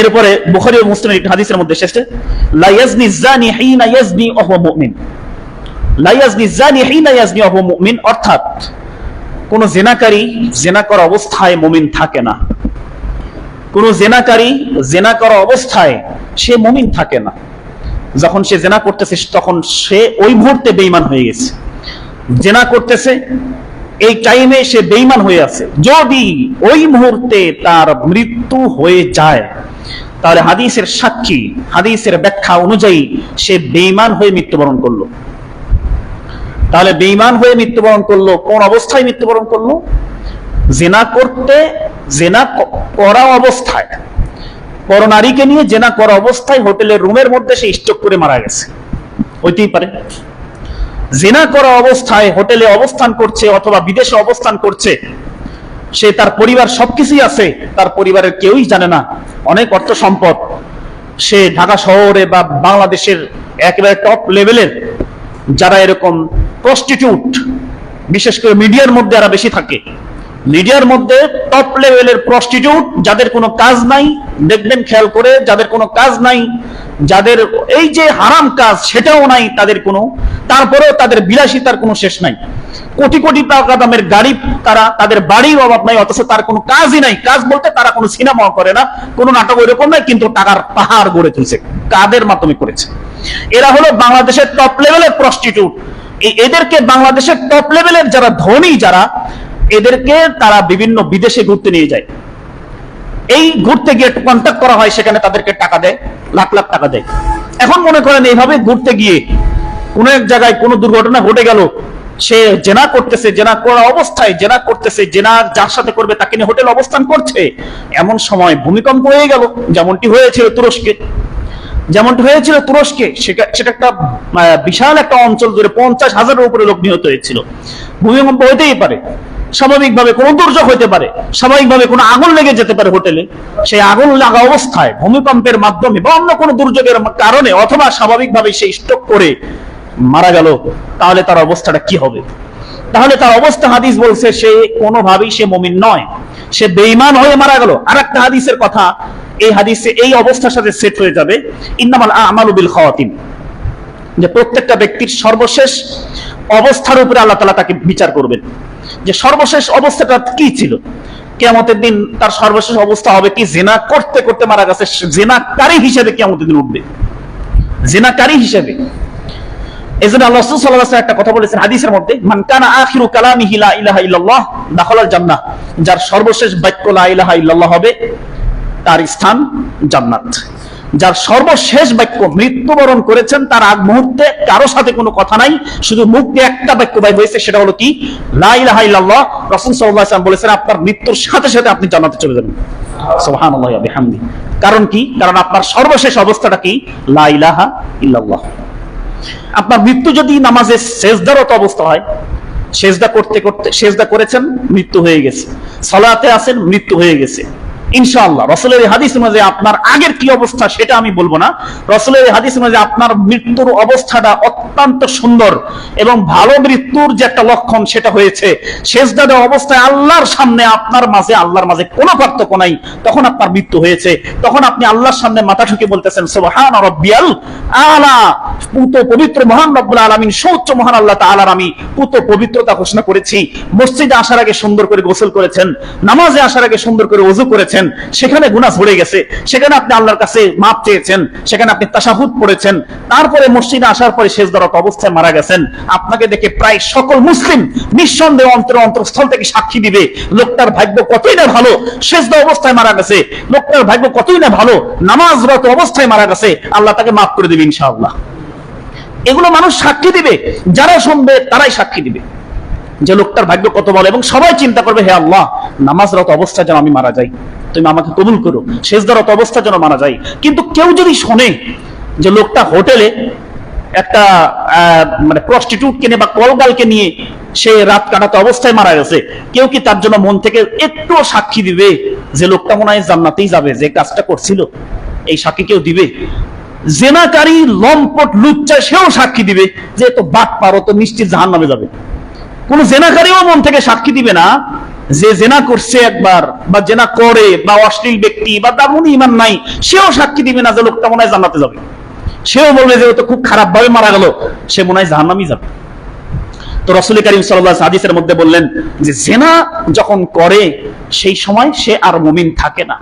এরপরে বুখারী ও মুসলিমের একটি হাদিসের মধ্যে এসেছে, লা ইয়াজনি জানি হিনা ইয়াজনি ওয়া হুয়া মুমিন। লা ইয়াজনি জানি হিনা ইয়াজনি ওয়া হুয়া মুমিন অর্থাৎ কোন জেনাকারী জেনা করা অবস্থায় মুমিন থাকে না। কোন জেনাকারী জেনা করা অবস্থায় সে মুমিন থাকে না। যখন সে জেনা করতেছে, তখন সে ওই মুহূর্তে বেঈমান হয়ে গেছে। জেনা করতেছে এই টাইমে সে বেঈমান হয়ে আছে। যদি ওই মুহূর্তে তার মৃত্যু হয়ে যায়, তাহলে হাদিসের সাক্ষী, হাদিসের ব্যাখ্যা অনুযায়ী সে বেঈমান হয়ে মৃত্যুবরণ করল। তাহলে বেঈমান হয়ে মৃত্যুবরণ করল, কোন অবস্থায় মৃত্যুবরণ করল? জেনা করতে, জেনা করা অবস্থায়। পরনারীকে নিয়ে জেনা করা অবস্থায় হোটেলের রুমের মধ্যে সে স্ট্রোক করে মারা গেছে। হইতেই পারে। জেনা করা অবস্থায় হোটেলে অবস্থান করছে অথবা বিদেশে অবস্থান করছে, সে তার পরিবার সবকিছুই আছে, তার পরিবারের কেউই জানে না। অনেক অর্থ সম্পদ। সে ঢাকা শহরে বা বাংলাদেশের একেবারে টপ লেভেলের যারা এরকম প্রস্টিটিউট বিশেষ করে মিডিয়ার মধ্যে যারা বেশি থাকে, মিডিয়ার মধ্যে টপ লেভেলের প্রস্টিটিউট যাদের কোনো কাজ নাই, দেখবেন খেয়াল করে, যাদের কোনো কাজ নাই, যাদের এই যে হারাম কাজ সেটাও নাই, তাদের কোনো তারপরেও তাদের বিলাসিতার কোনো শেষ নাই। কোটি কোটি টাকা দামের গাড়ি, তারা, তাদের বাড়ির অভাব নাই, অথচ তার কোনো কাজই নাই। কাজ বলতে তারা কোনো সিনেমাও করে না, কোনো নাটক ওইরকম নাই, কিন্তু টাকার পাহাড় গড়ে তুলছে, কাদের মাধ্যমে করেছে। এরা হলো বাংলাদেশের টপ লেভেলের প্রস্টিটিউট এদেরকে বাংলাদেশের টপ লেভেলের যারা ধনী, যারা, এদেরকে তারা বিভিন্ন বিদেশে ঘুরতে নিয়ে যায়। এই ঘুরতে গিয়ে কন্ট্যাক্ট করা হয়, সেখানে তাদেরকে টাকা দেয়, লাখ লাখ টাকা দেয়। এখন মনে করেন এইভাবে ঘুরতে গিয়ে কোনো এক জায়গায় কোনো দুর্ঘটনা ঘটে গেল, সে জেনা করতেছে, জেনা করা অবস্থায়, জেনা করতেছে, জেনা যার সাথে করবে তাকে নিয়ে হোটেল অবস্থান করছে। এমন সময় ভূমিকম্প হয়ে গেল, যেমনটি হয়েছিল তুরস্কে। যেমনটি হয়েছিল তুরস্কে, সেটা- একটা বিশাল একটা অঞ্চল জুড়ে পঞ্চাশ হাজারের উপরে লোক নিহত হয়েছিল। ভূমিকম্প হতেই পারে, স্বাভাবিকভাবে কোনো দুর্যোগ হতে পারে, স্বাভাবিকভাবে কোনো আগুন লেগে যেতে পারে হোটেলে। সেই আগুন লাগা অবস্থায় ভূমিকম্পের মাধ্যমে বা অন্য কোনো দুর্যোগের কারণে অথবা স্বাভাবিকভাবে সেই স্টক করে মারা গেল, তাহলে তার অবস্থাটা কি হবে? তাহলে তার অবস্থা হাদিস বলছে, সে কোনোভাবেই সে মমিন নয়। সে বেঈমান হয়ে মারা গেল। আর একটা হাদিসের কথা, এই হাদিসে এই অবস্থার সাথে সেট হয়ে যাবে, ইন্নামাল আমালু বিল খাওয়াতিন। যে প্রত্যেকটা ব্যক্তির সর্বশেষ অবস্থার উপরে আল্লাহ তালা তাকে বিচার করবেন। যে সর্বশেষ অবস্থাটা কি ছিল? কেমতের দিন তার সর্বশেষ অবস্থা হবে কি? জেনা করতে করতে মারা গেছে। জেনাকারী হিসেবে কেমতের দিন উঠবে। জেনাকারী হিসেবে। একটা যার সর্বশেষ বাক্য হবে তার স্থান জান্নাত। যার সর্বশেষ বাক্য মৃত্যুবরণ করেছেন, তার আগ মুহূর্তে কারও সাথে কোনো কথা নাই, শুধু মুখ দিয়ে একটা বাক্য বাই হয়েছে, সেটা হলো কি? লা ইলাহা ইল্লাল্লাহ, রাসূল ওয়াসাল্লাম বলেছেন, আপনার মৃত্যুর সাথে সাথে আপনি জান্নাতে চলে যাবেন। বিহামদি। কারণ কি? কারণ আপনার সর্বশেষ অবস্থাটা কি? লা ইলাহা ইল্লাল্লাহ। আপনার মৃত্যু যদি নামাজে শেষদারত অবস্থা হয় শেষদা করতে করতে শেষদা করেছেন, মৃত্যু হয়ে গেছে। সলাতে আছেন, মৃত্যু হয়ে গেছে। ইনশাআল্লাহ। রসুলের হাদিস মাঝে আপনার আগের কি অবস্থা সেটা আমি বলব না। রসুলের হাদিস মাঝে আপনার মৃত্যুর অবস্থাটা অত্যন্ত সুন্দর এবং ভালো মৃত্যুর যে একটা লক্ষণ সেটা হয়েছে। সেজদা দেওয়া অবস্থায় আল্লাহর সামনে, আপনার মাঝে, আল্লাহর মাঝে কোনো পার্থক্য নাই। তখন আপনার মৃত্যু হয়েছে। তখন আপনি আল্লাহর সামনে মাথা ঠুকে বলতেছেন, সুবহান রব্বিয়াল আলা। পুত পবিত্র মহান রব্বুল আলামিন সৌচ্চ মহান আল্লাহ তাআলার আমি পুত পবিত্রতা ঘোষণা করেছি। মসজিদে আসার আগে সুন্দর করে গোসল করেছেন, নামাজে আসার আগে সুন্দর করে ওযু করেছেন সেখানে গুনাহ ঝরে গেছে, সেখানে আপনি আল্লাহর কাছে মাপ চেয়েছেন, সেখানে আপনি তাশাহুদ পড়েছেন, তারপরে মসজিদে আসার পরে শেষদারত অবস্থায় মারা গেছেন। আপনাকে দেখে প্রায় সকল মুসলিম নিঃসন্দেহে অন্তর অন্তরস্থল থেকে সাক্ষী দিবে, লোকটার ভাগ্য কতই না ভালো, শেষদা অবস্থায় মারা গেছে, লোকটার ভাগ্য কতই না ভালো নামাজরত অবস্থায় মারা গেছে, আল্লাহ তাকে মাফ করে দিবে ইনশাআল্লাহ। এগুলো মানুষ সাক্ষী দিবে, যারা শুনবে তারাই সাক্ষী দিবে। যে লোকটার ভাগ্য কত ভালো, এবং সবাই চিন্তা করবে, হে আল্লাহ নামাজরত অবস্থা যেন আমি মারা যাই। তুমি আমাকে কবুল করো। শেষদারত অবস্থা যেন মারা যায়। কিন্তু কেউ যদি শোনে যে লোকটা হোটেলে একটা মানে প্রস্টিটিউট কিনে বা কলগালকে নিয়ে সে রাত কাটাতে অবস্থায় মারা গেছে, কেউ কি তার জন্য মন থেকে একটু সাক্ষী দিবে যে লোকটা মনে হয় জান্নাতেই যাবে, যে কাজটা করছিল? এই সাক্ষী কেউ দিবে? জেনাকারী লম্পট লুচ্চা সেও সাক্ষী দিবে যে তো বাট পারো তো নিশ্চিত জাহান নামে যাবে। কোন জেনাকারীও মন থেকে সাক্ষী দিবে না যে জেনা করছে একবার, বা জেনা করে, বা অশ্লীল ব্যক্তি, বা তার মনে ইমান নাই, সেও সাক্ষী দিবে না যে লোকটা মনে হয় জানাতে যাবে। সেও বলবে যে তো খুব খারাপ ভাবে মারা গেল, সে মনে হয় জাহান্নামই যাবে। তো রসুল করিম সাল্লাহ হাদিসের মধ্যে বললেন যে, জেনা যখন করে, সেই সময় সে আর মুমিন থাকে না।